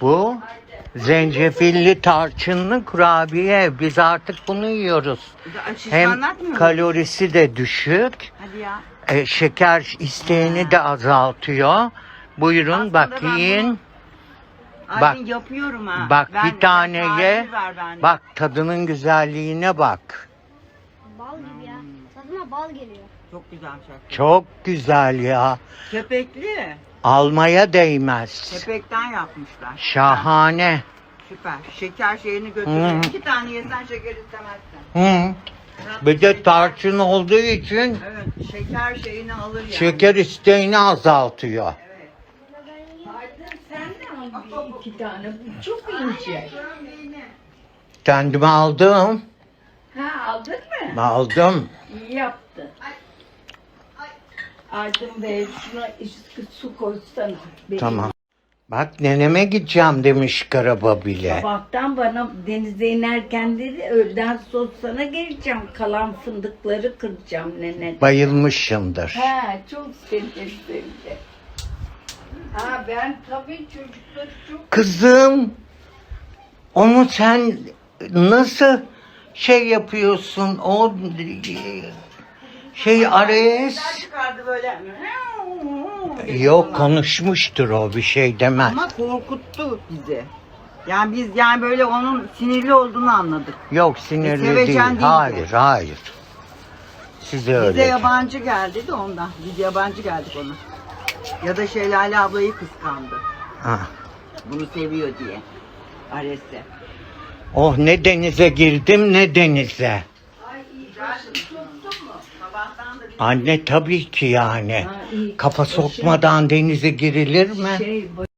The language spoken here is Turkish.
Bu zencefilli tarçınlı kurabiye. Biz artık bunu yiyoruz. Hem kalorisi de düşük. E, şeker isteğini de azaltıyor. Buyurun Aslında ben bakayım. Ay Bak. ben yapıyorum ha. Bak Ben- bir tane ben ye. tarifi ver bende. Bak tadının güzelliğine bak. Bal geliyor. Çok güzelmiş hakikaten. Çok güzel ya. Kepekli. Almaya değmez. Kepekten yapmışlar. Şahane. Süper. Şeker şeyini götürüyor. Hı. İki tane yesen şeker istemezsin. Hı. Bir de tarçın olduğu için Evet. Şeker şeyini alır yani. şeker isteğini azaltıyor. Sen de al bir iki tane. Bu çok ince. Kendime aldım. Aldın mı? Aldım. İyi yaptın. Aydın Bey şuna su koysana. Benim Tamam. Bak neneme gideceğim demiş Karaba bile. Sabahtan bana denize inerken dedi öğleden sonra sana geleceğim. Kalan fındıkları kıracağım nene. Bayılmışımdır. Ha çok sevdim seni de. Ha ben tabii çocukları çok Kızım, onu sen nasıl şey yapıyorsun? O şey arayes. çıkardı böyle. Yok konuşmuştur o bir şey demez. Ama korkuttu bizi. Yani biz yani böyle onun sinirli olduğunu anladık. Yok sinirli sevecen değil. değildi. Hayır hayır. Size öyle. Bize yabancı geldi de ondan. Biz yabancı geldik ona. Ya da Şelale ablayı kıskandı. Ha. Bunu seviyor diye. Ares'e. Oh ne denize girdim ne denize. Anne tabii ki yani. Kafa sokmadan denize girilir mi? şey